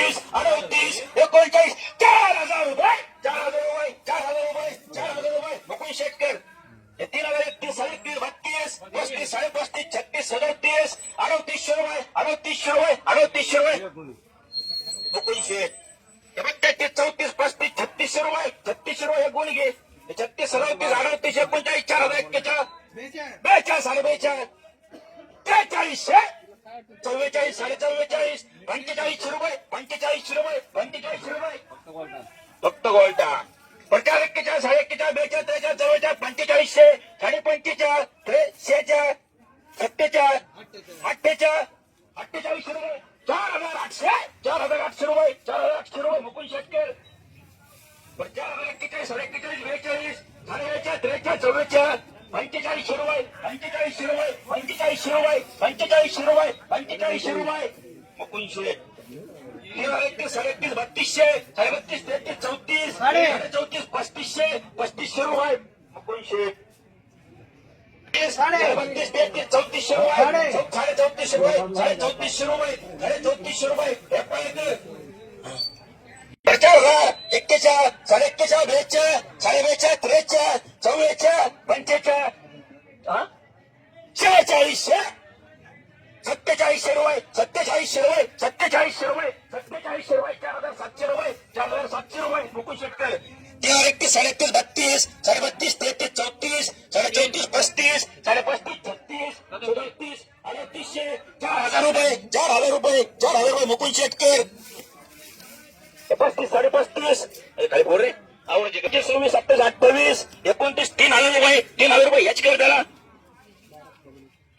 तीस अडतीस एकोणचाळीस. चार हजार रुपये. चार हजार रुपये चार हजार रुपये चार हजार रुपये. मुकुंद शेटकर. तीन हजार एकतीस साडे बत्तीस पस्तीस साडे पस्तीस छत्तीस सदतीस अडतीसशे रुपये अडतीसशे रुपये अडतीसशे रुपये. मुकुंद शेठ हे चौतीस पस्तीस छत्तीसशे रुपये. छत्तीसशे रुपये हे गुण घे. हे छत्तीस सदतीस अडतीस एकोणचाळीस चार हजार एक्केचाळीस. बेचाळीस साडे बेचाळीस. त्रेचाळीसशे चव्वेचाळीस साडे चव्वेचाळीस. पंचेचाळीसशे रुपये पंचेचाळीसशे रुपये पंचेचाळीसशे रुपये फक्त गोल्टा पचास एक्केचाळीस साडे एक्केचाळीस बेचाळीस पंचेचाळीसशे साडे पंचेचाळीस त्रेशेचाळीस सत्तेचाळीस अठ्ठेचाळीस अठ्ठेचाळीसशे रुपये. चार हजार आठशे चार हजार आठशे रुपये चार हजार आठशे रुपये मुकुंद शेटकर. चार हजार एक्केचाळीस साडे एक्केचाळीस बेचाळीस साडे बेचाळीस त्रेचाळीस चव्वेचाळीस पंचेचाळीसशे रुपये पंचेचाळीसशे रुपये पंचेचाळीसशे रुपये पंचेचाळीसशे रुपये पंचेचाळीसशे रुपये. मुकुंद शेट. एकतीस साडे एकतीस बत्तीसशे साडे बत्तीस तेहतीस चौतीस साडे. चौतीस पस्तीसशे पस्तीसशे रुपये. साडे. बत्तीस तेहतीस चौतीसशे रुपये. साडे. चौतीसशे रुपये साडे चौतीसशे रुपये. साडे चौतीसशे रुपये एक्केचाळ साडे? शेहेचाळीसशे सत्तेचाळीस रुपये सत्तेचाळीस रुपये सत्तेचाळीस रुपये सत्तेचाळीस रुपये चार हजार सातशे रुपये चार हजार सातशे रुपये मुकुंद शेटकर. तीन एकतीस साडेतीस बत्तीस साडे बत्तीस तेहतीस चौतीस साडे चौतीस पस्तीस साडे पस्तीस छत्तीस सदतीस अडतीसशे चार हजार रुपये चार हजार रुपये चार हजार रुपये मुकुंद शेटकर. पस्तीस साडे पस्तीस काय बोल रे? आवडचे सव्वीस सत्तावीस अठ्ठावीस एकोणतीस तीन हजार रुपये तीन हजार रुपये याच कर त्याला.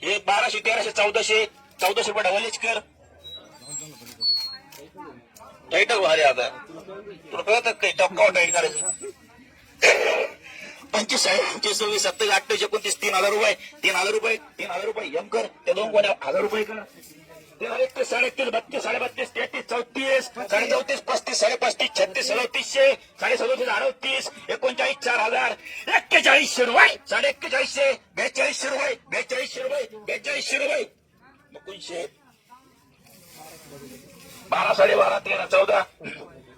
हे बाराशे तेराशे चौदाशे चौदाशे रुपये डबल कर. टाईटल भारी आता. तुला कळत काही टक्का टाईट करायचं पंचवीस पंचवीस सव्वीस सत्तावीस अठ्ठावीस एकोणतीस तीन हजार रुपये. तीन हजार रुपये तीन हजार रुपये. यम कर. ते दोन कोण्या हजार रुपये कर. तीन एकतीस साडे एकतीस बत्तीस साडे बत्तीस तेहतीस चौतीस साडे चौतीस पस्तीस साडे पस्तीस छत्तीस सदतीसशे साडे सदतीस अडतीस एकोणचाळीस चार हजार एक्केचाळीसशे रुपये. साडे एक्केचाळीसशे बेचाळीसशे रुपये बेचाळीसशे रुपये बेचाळीसशे रुपये. मुकुंदशे बारा साडे बारा तेरा चौदा.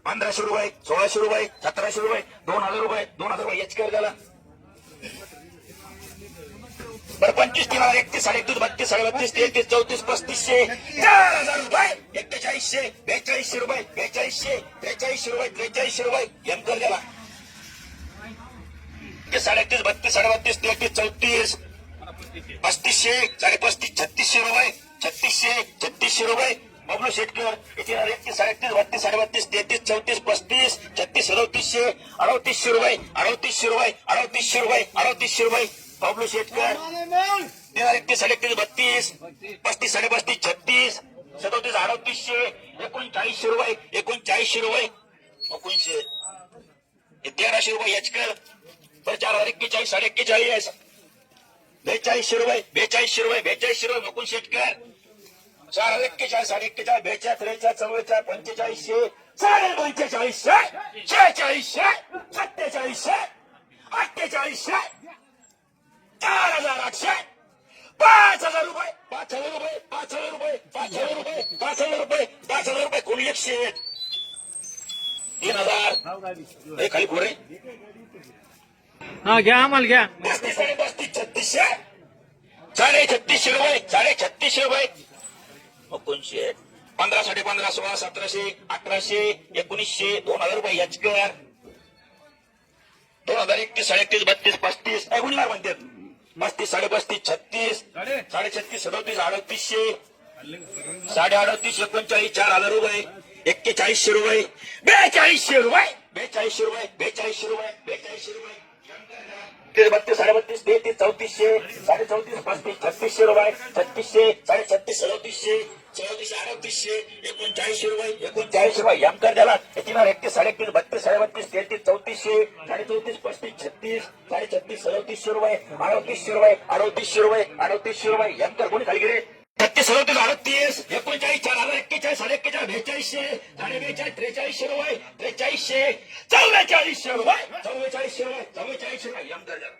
पंधराशे रुपये सोळाशे रुपये सतराशे रुपये दोन हजार रुपये दोन हजार रुपये याच कर झाला बरं पंचवीस तीन हजार एकतीस साडे एकतीस बत्तीस साडे बत्तीस तेहतीस चौतीस पस्तीसशे चार हजार रुपये एक्केचाळीसशे बेचाळीसशे रुपये बेचाळीसशे त्रेचाळीसशे रुपये त्रेचाळीसशे रुपये एम कर झाला साडे एकतीस बत्तीस साडे बत्तीस तेहतीस चौतीस पस्तीसशे साडे पस्तीस छत्तीसशे रुपये. छत्तीसशे छत्तीसशे रुपये. बबलू शेटकर येथील हजार एकतीस बत्तीस साडेबत्तीस तेहतीस चौतीस पस्तीस छत्तीस सदोतीसशे अडतीसशे रुपये अडतीसशे रुपये अडतीसशे रुपये अडतीसशे रुपये. बबलू शेटकर एकतीस साडेतीस बत्तीस पस्तीस साडेपस्तीस छत्तीस सदोतीस अडतीसशे एकोणचाळीसशे रुपये एकोणचाळीसशे रुपये. एकोणीसशे तेराशे रुपये याचकर. तर चार हजार एक्केचाळीस साडे एक्केचाळीस बेचाळीसशे रुपये बेचाळीसशे रुपये बेचाळीसशे रुपये मुकुंद शेटकर. चार हजार एक्केचाळीस साडे एक्केचाळीस बेचाळीस त्रेचाळीस चव्वेचाळीस पंचेचाळीसशे साडे पंचेचाळीसशे शेहेचाळीसशे सत्तेचाळीसशे अठ्ठेचाळीसशे चार हजार आठशे पाच हजार रुपये पाच हजार रुपये पाच हजार रुपये पाच हजार रुपये पाच हजार रुपये पाच हजार रुपये कोणी एकशे तीन हजार. हे खाली पुढे हा घ्या आम्हाला घ्या. पस्तीस साडे पस्तीस छत्तीसशे साडे छत्तीसशे रुपये साडे छत्तीसशे रुपये. एकोणीसशे पंधरा साडे पंधरा सोळा सतराशे अठराशे एकोणीसशे दोन हजार रुपये याच कर दोन हजार एकतीस साडे एकतीस बत्तीस पस्तीस गुन्हेगार म्हणतात पस्तीस साडे पस्तीस छत्तीस साडे. छत्तीस सदोतीस अडतीसशे साडे अडतीस एकोणचाळीस चार हजार रुपये एक्केचाळीसशे रुपये बेचाळीसशे रुपये बेचाळीसशे रुपये बेचाळीसशे रुपये बेचाळीसशे रुपये. तीस बत्तीस साडे बत्तीस तेहतीस चौतीसशे साडे चौतीस पस्तीस छत्तीसशे रुपये छत्तीसशे साडे छत्तीस सदतीसशे चौतीसशे अडतीसशे एकोणचाळीसशे रुपये एकोणचाळीसशे रुपये. एम द्याला. तीन हजार एकतीस साडे एकतीस बत्तीस साडे बत्तीस तेहतीस चौतीसशे साडे चौतीस पस्तीस छत्तीस साडे छत्तीस सदतीसशे रुपये अडतीसशे रुपये अडतीसशे रुपये अडतीसशे रुपये. एम कोणी खाली गेले छत्तीस सदतीस अडतीस एकोणचाळीस चार हजार एक्केचाळीस साडे एक्केचाळीस बेचाळीसशे साडे बेचाळीस त्रेचाळीसशे रुपये त्रेचाळीसशे चव्वेचाळीसशे रुपये चव्वेचाळीसशे रुपये चव्वेचाळीसशे रुपये द्याला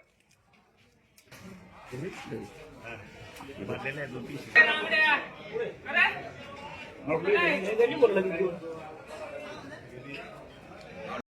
बोललं